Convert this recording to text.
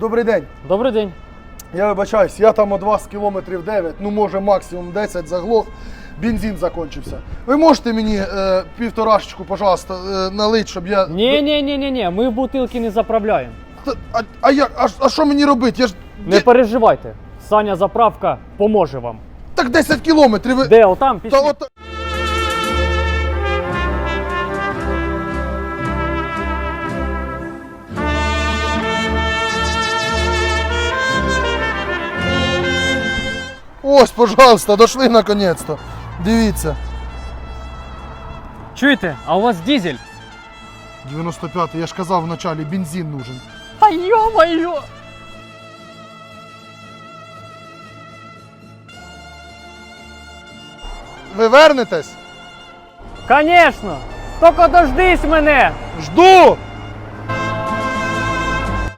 Добрий день. Добрий день. Я вибачаюсь, я там від вас кілометрів 9, ну може максимум 10 заглох, бензин закончився. Ви можете мені е, півторашечку, пожалуйста, е, налить, щоб я. Ні, ні, ні, ні, ні, ми бутилки не заправляємо. Та- А, а як? А, а що мені робити? Я ж. Не Де- переживайте. Саня заправка поможе вам. Так 10 кілометрів. Ви... Де отам пішли? Та от... Ось, пожалуйста, дошли наконець-то. Дивіться. Чуєте, а у вас дізель? 95-й, я ж казав вначалі, бензин нужен. Та йо-моє! Ви вернетесь? Конечно! Тільки дождись мене! Жду!